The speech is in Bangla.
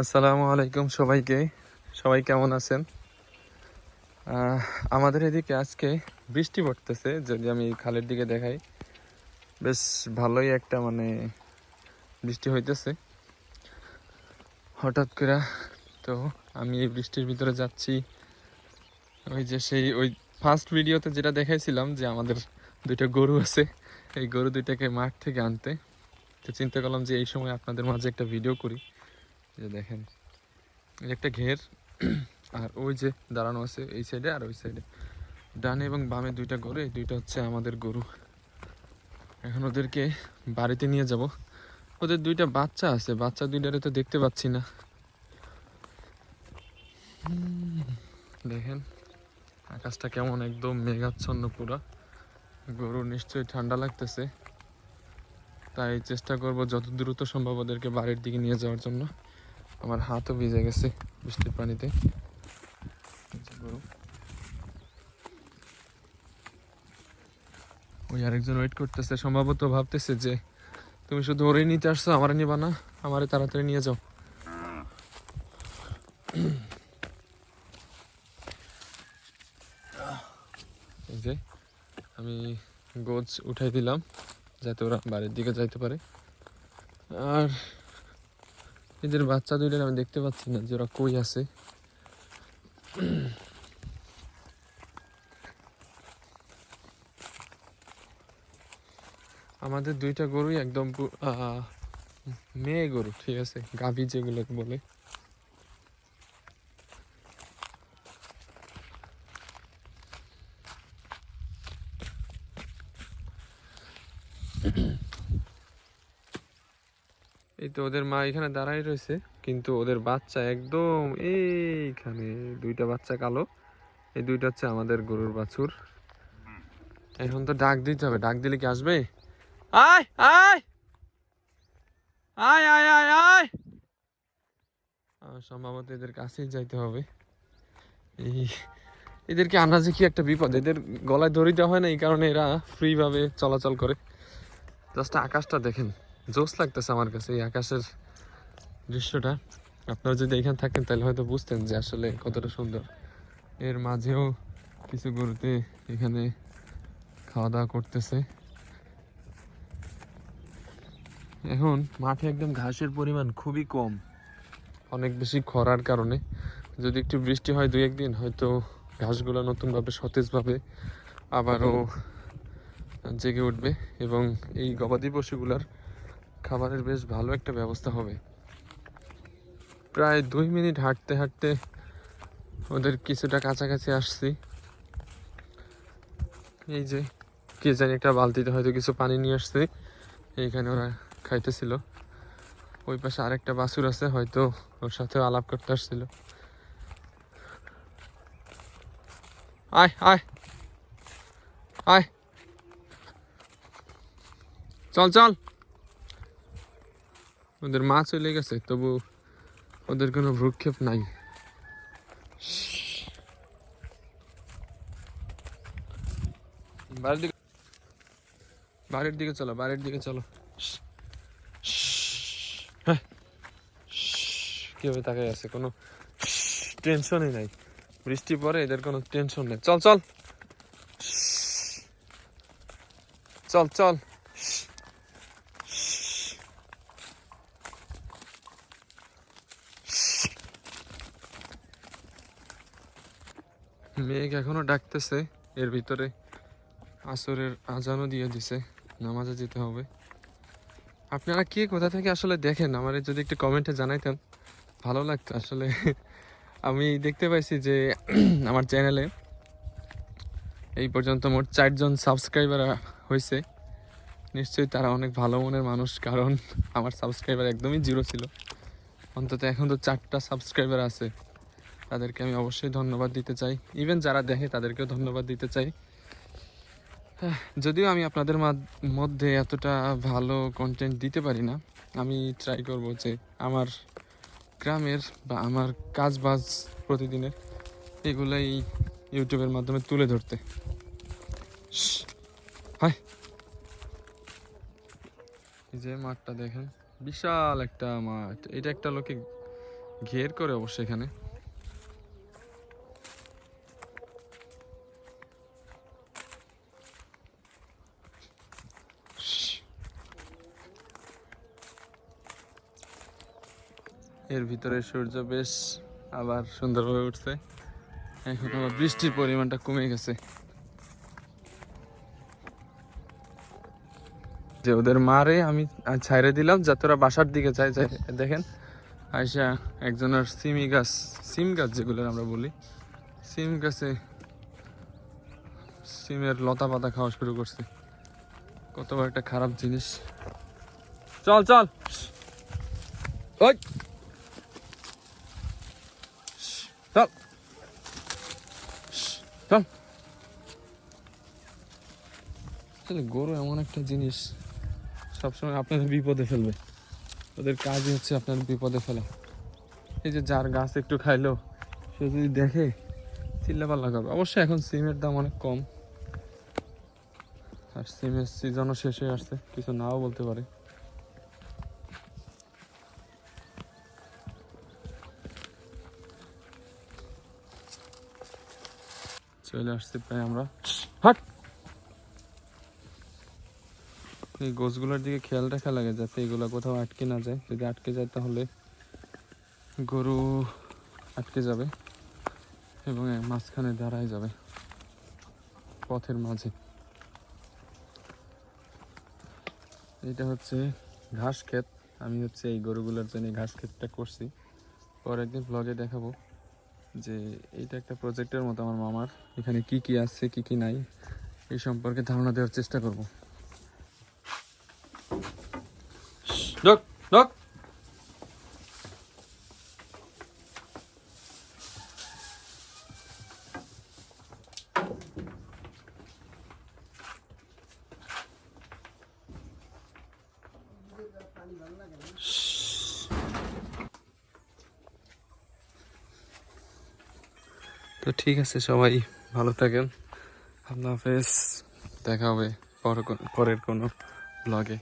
আসসালামু আলাইকুম সবাইকে। সবাই কেমন আছেন? আমাদের এদিকে আজকে বৃষ্টি পড়তেছে, যদি আমি খালের দিকে দেখাই। বেশ ভালোই একটা মানে বৃষ্টি হইতেছে। হঠাৎ করে তো আমি এই বৃষ্টির ভিতরে যাচ্ছি। ওই যে সেই, ওই ফার্স্ট ভিডিওতে যেটা দেখাইছিলাম যে আমাদের দুইটা গরু আছে, এই গরু দুইটাকে মাঠ থেকে আনতে। তো চিন্তা করলাম যে এই সময় আপনাদের মাঝে একটা ভিডিও করি। যে দেখেন একটা ঘের, আর ওই যে দাঁড়ানো আছে এই সাইডে আর ওই সাইডে ডানে এবং বামে দুইটা গরু এই দুইটা হচ্ছে আমাদের গরু। এখন ওদেরকে বাড়িতে নিয়ে যাব। ওদের দুইটা বাচ্চা আছে, বাচ্চা দুইটারে তো দেখতে পাচ্ছি না। দেখেন, আকাশটা কেমন একদম মেঘাচ্ছন্ন পুরা। গরু নিশ্চয়ই ঠান্ডা লাগতেছে। তাই চেষ্টা করব যত দ্রুত সম্ভব ওদেরকে বাড়ির দিকে নিয়ে যাওয়ার জন্য। আমার হাতও ভিজে গেছে বৃষ্টির পানিতে। ওই আরেকজন ওয়েট করতেছে, সম্ভবত ভাবতেছে যে, তুমি শুধু ওরে নিতে আসছো, আমার নিবা না, আমারে তাড়াতাড়ি নিয়ে যাও। এই যে, আমি গোজ উঠাই দিলাম, যাতে ওরা বাড়ির দিকে যাইতে পারে। আর এদের বাচ্চা দুইটার আমি দেখতে পাচ্ছি না যে ওরা কই আছে। আমাদের দুইটা গরুই একদম মেয়ে গরু, ঠিক আছে? গাভী যেগুলোকে বলে। এই তো ওদের মা এখানে দাঁড়াই রয়েছে, কিন্তু ওদের বাচ্চা একদম এইখানে, দুইটা বাচ্চা কালো, এই দুইটা হচ্ছে আমাদের গরুর বাছুর। এখন তো ডাক দিতে হবে, ডাক দিলে কি আসবে? আয় আয়! আয় আয় আয় আয়! সম্ভবত এদের কাছেই যাইতে হবে। এই, এদেরকে আনা যে কি একটা বিপদ, এদের গলায় দেওয়া হয় না, এই কারণে এরা ফ্রি ভাবে চলাচল করে। জাস্ট আকাশটা দেখেন। জোস লাগতেছে আমার কাছে এই আকাশের দৃশ্যটা। আপনারা যদি এখানে থাকেন, তাহলে হয়তো বুঝতেন যে আসলে কতটা সুন্দর। এর মাঝেও কিছু গরুতে এখানে খাওয়া দাওয়া করতেছে। এখন মাঠে একদম ঘাসের পরিমাণ খুবই কম, অনেক বেশি খরার কারণে। যদি একটু বৃষ্টি হয় দুই একদিন, হয়তো ঘাসগুলো নতুনভাবে, সতেজভাবে আবারও জেগে উঠবে। এবং এই গবাদি পশুগুলার খাবারের বেশ ভালো একটা ব্যবস্থা হবে। প্রায় দুই মিনিট হাঁটতে হাঁটতে ওদের কিছুটা কাছাকাছি আসছি। এই যে, কে জানি একটা বালতিতে হয়তো কিছু পানি নিয়ে আসছে। এইখানে ওরা খাইতেছিল। ওই পাশে আরেকটা বাছুর আছে, হয়তো ওর সাথে আলাপ করতে আসছিল। আয় আয় আয়। চল চল। ওদের মা চলে গেছে তবু ওদের কোনো ভ্রুক্ষেপ নাই। বাড়ির দিকে বাড়ির দিকে চলো বাড়ির দিকে চলো। হ্যাঁ। কীভাবে তাকাই আছে কোনো টেনশনই নাই। বৃষ্টি পরে এদের কোনো টেনশন নেই। চল চল। চল চল। মেঘ এখনও ডাকতেছে। এর ভিতরে আসরের আজানও দিয়ে দিছে। নামাজে যেতে হবে। আপনারা কে কোথা থেকে আসলে দেখেন? আমার যদি একটু কমেন্টে জানাইতেন। ভালো লাগতো আসলে। আমি দেখতে পাইছি যে আমার চ্যানেলে এই পর্যন্ত মোট চারজন সাবস্ক্রাইবার হয়েছে নিশ্চয়ই তারা অনেক ভালো মনের মানুষ, কারণ আমার সাবস্ক্রাইবার একদমই জিরো ছিল। অন্তত এখন তো চারটা সাবস্ক্রাইবার আছে। তাদেরকে আমি অবশ্যই ধন্যবাদ দিতে চাই। ইভেন যারা দেখে তাদেরকেও ধন্যবাদ দিতে চাই। যদিও আমি আপনাদের মধ্যে এতটা ভালো কন্টেন্ট দিতে পারি না, আমি ট্রাই করব যে আমার গ্রামের বা আমার কাজ বাজ প্রতিদিনের এগুলাই ইউটিউবের মাধ্যমে তুলে ধরতে। হায়। যে মাঠটা দেখেন, বিশাল একটা মাঠ। এটা একটা লোকে ঘের করে অবশ্য এখানে। এর ভিতরে সূর্য বেশ আবার সুন্দরভাবে উঠছে। এখন আবার বৃষ্টির পরিমাণটা কমে গেছে। যে ওদের মারে আমি ছাইরে দিলাম যাতে ওরা বাসার দিকে চাই যায় দেখেন আইসা একজনের সিমি গাছ, সিম গাছ যেগুলো আমরা বলি, সিম গাছে সিমের লতা পাতা খাওয়া শুরু করছে। কত একটা খারাপ জিনিস। চল চল। ওই চল চল গরু এমন একটা জিনিস সবসময় আপনাদের বিপদে ফেলবে। ওদের কাজই হচ্ছে আপনার বিপদে ফেলা। এই যে যার গাছ একটু খাইলো, সে যদি দেখে, চিল্লাপাল্লা করবে। অবশ্যই এখন সিমের দাম অনেক কম। আর সিমের সিজনও শেষ হয়ে আসছে, কিছু নাও বলতে পারে। চলে আসছি প্রায় আমরা হাট এই গোছগুলোর দিকে খেয়াল রাখা লাগে যাতে এগুলো কোথাও আটকে না যায়। যদি আটকে যায় তাহলে গরু আটকে যাবে এবং মাঝখানে দাঁড়ায় যাবে পথের মাঝে। এটা হচ্ছে ঘাস ক্ষেত। আমি হচ্ছে এই গরুগুলোর জন্য ঘাস ক্ষেতটা করছি। পরে একদিন ব্লগে দেখাবো। যে এইটা একটা প্রজেক্টের মতো আমার মামার। এখানে কি কি আছে, কি কি নাই, এই সম্পর্কে ধারণা দেওয়ার চেষ্টা করব। ডক ডক তো ঠিক আছে সবাই ভালো থাকেন। আল্লাহ হাফেজ। দেখা হবে পর পরের কোনো ব্লগে